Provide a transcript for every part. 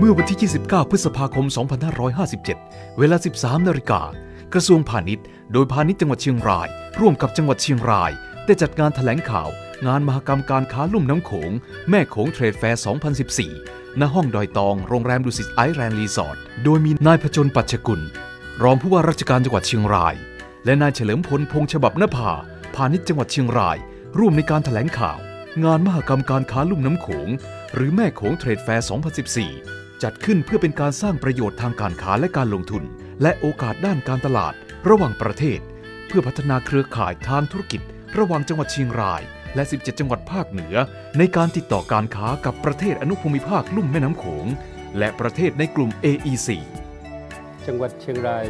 เมื่อวันที่ 29 พฤษภาคม 2557 เวลา 13 นาฬิกา กระทรวงพาณิชย์ โดยพาณิชย์จังหวัดเชียงราย ร่วมกับจังหวัดเชียงราย ได้จัดงานแถลงข่าว งานมหกรรมการค้าลุ่มน้ำโขง แม่โขงเทรดแฟร์ 2014 ณ ห้องดอยตอง โรงแรมดุสิตไอแลนด์รีสอร์ท โดยมีนายพจนปัจจกุล รองผู้ว่าราชการจังหวัดเชียงราย และนายเฉลิมพลพงษ์ฉบับนภา พาณิชย์จังหวัดเชียงราย ร่วมในการแถลงข่าว งานมหกรรมการค้าลุ่มน้ำโขง หรือแม่โขงเทรดแฟร์ 2014 จัดขึ้นเพื่อเป็นการสร้างประโยชน์ทางการค้าและการลงทุน และโอกาสด้านการตลาด ระหว่างประเทศ เพื่อพัฒนาเครือข่ายทางธุรกิจ ระหว่างจังหวัดเชียงราย และ 17 จังหวัดภาคเหนือ ในการติดต่อการค้ากับประเทศอนุภูมิภาคลุ่มแม่น้ำโขง และประเทศในกลุ่ม AEC จังหวัดเชียงราย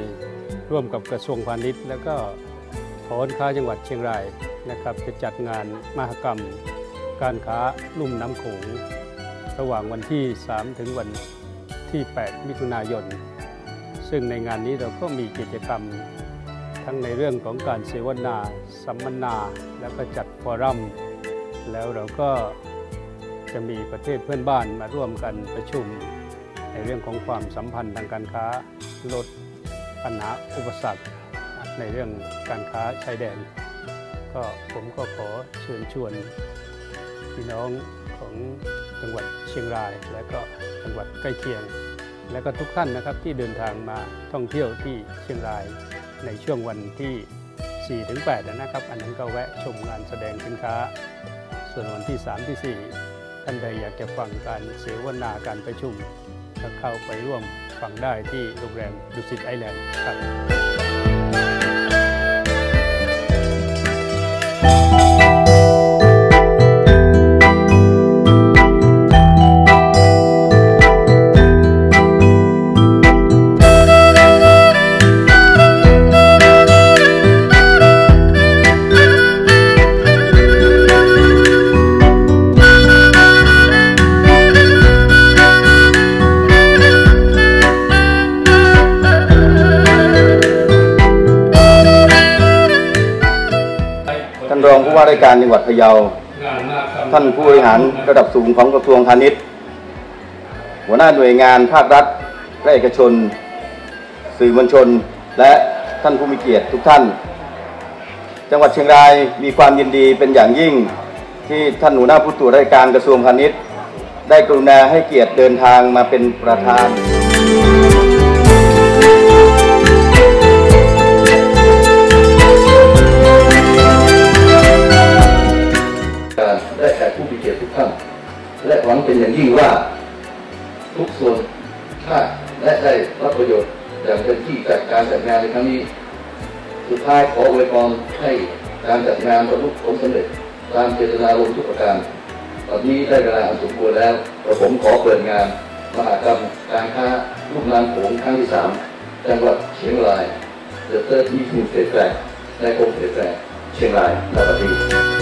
ร่วมกับกระทรวงพาณิชย์ และก็หอค้าจังหวัดเชียงรายนะครับจะจัดงานมหกรรม การค้าลุ่มน้ำโขงระหว่างวันที่ 3 ถึงวัน ที่ 8 มิถุนายน ซึ่งในงานนี้เราก็มีกิจกรรมทั้งในเรื่องของการเสวนา สัมมนา แล้วก็จัดฟอรัม แล้วเราก็จะมีประเทศเพื่อนบ้านมาร่วมกันประชุม ในเรื่องของความสัมพันธ์ทางการค้าลดปัญหาอุปสรรคในเรื่องการค้าชายแดน ก็ผมก็ขอเชิญชวนพี่น้องของจังหวัดเชียงรายและก็ จังหวัดใกล้เคียง และก็ทุกท่านนะครับที่เดินทางมาท่องเที่ยวที่เชียงรายในช่วงวันที่ 4-8 นะครับ อันนั้นก็แวะชมงานแสดงสินค้า ส่วนวันที่ 3 ที่ 4 ท่านใดอยากจะฟังการเสวนาการประชุมก็เข้าไปร่วมฟังได้ที่โรงแรมดุสิตไอแลนด์ครับานรองผู้ว่าราชการจังหวัดพะเยา ท่านผู้บริหารระดับสูงของกระทรวงพาณิชย์ หัวหน้าหน่วยงานภาครัฐและเอกชน สื่อมวลชน และท่านผู้มีเกียรติทุกท่าน จังหวัดเชียงรายมีความยินดีเป็นอย่างยิ่งที่ท่านหัวหน้าผู้ตรวจราชการกระทรวงพาณิชย์ ได้กรุณาให้เกียรติเดินทางมาเป็นประธาน การและแขกผู้มีเกียรติทุกท่าน และหวังเป็นอย่างยิ่งว่า ทุกส่วนชาติและได้รับประโยชน์อย่างเต็มที่จากการจัดงานในครั้งนี้ สุดท้ายขออวยพรให้การจัดงานบรรลุผลสำเร็จ ตามเจตนารมณ์ทุกประการ ตอนนี้ได้เวลาอันสมควรแล้วกระผมขอเปิดงานมหากรรมการค้าลูกน้ำโขงครั้งที่สามจังหวัดเชียงราย The Third East State Fair และกรมเสแฟร์เชียงรายนาบัด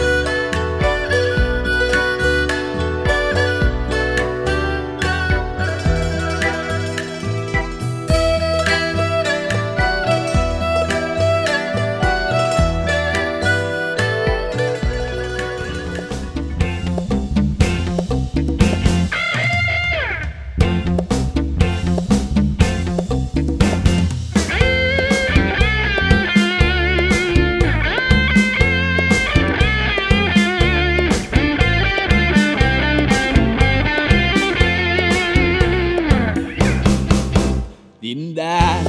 แดน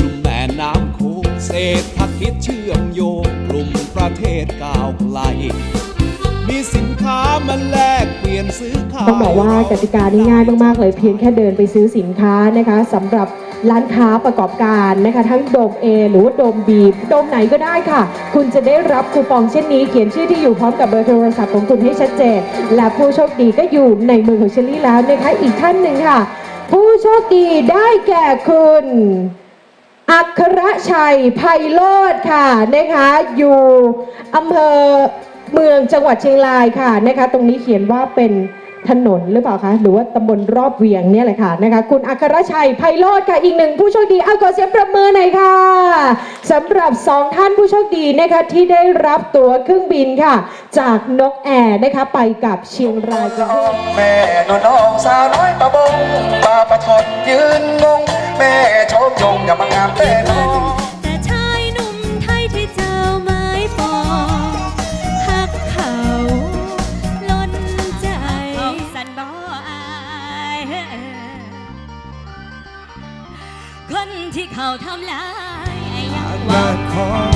ลุ่มแม่น้ำโขงเศรษฐกิจเชื่อมโยงกลุ่มประเทศก้าวไกล มีสินค้ามาแลกเปลี่ยนซื้อขายต้องบอกว่ากติกานี่ง่ายมากๆเลยเพียงแค่เดินไปซื้อสินค้านะคะสำหรับร้านค้าประกอบการนะคะทั้งโดม A หรือว่าโดม B โดมไหนก็ได้ค่ะ คุณจะได้รับคูปองเช่นนี้ เขียนชื่อที่อยู่พร้อมกับเบอร์โทรศัพท์ของคุณให้ชัดเจน และผู้โชคดีก็อยู่ในมือของเชลลี่แล้วนะคะอีกท่านหนึ่งค่ะ ผู้โชคดีได้แก่คุณอัครชัยไพโรธค่ะนะคะอยู่อำเภอเมืองจังหวัดเชียงรายค่ะนะคะตรงนี้เขียนว่าเป็นถนนหรือเปล่าคะหรือว่าตำบลรอบเวียงเนี่ยแหละค่ะนะคะคุณอัครชัยไพโรธค่ะอีกหนึ่งผู้โชคดีเอาขอเสียงประมือหน่อยค่ะสำหรับสองท่านผู้โชคดีนะคะที่ได้รับตั๋วเครื่องบินค่ะ จากนกแอร์นะคะไปกับเชียงรายกรุงเทพแม่นนองสาวน้อยปะบงปาปะทนยืนงง แม่ชมยงอย่ามางามแต่นองแต่ชายหนุ่มไทยที่เจ้าไม้ปองหักเขาล้นใจสันบ่อายคนที่เขาทำลายยังงานของ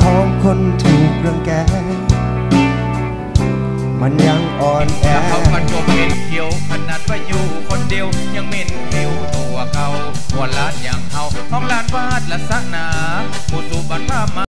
ของคนถูกรังแกมันยังอ่อนแอเขาก็จเป็นเขียว ว่าหัวลาดอย่างเฮาห้องลานวาดลักษณะหมู่สู่บ้านผ้ามา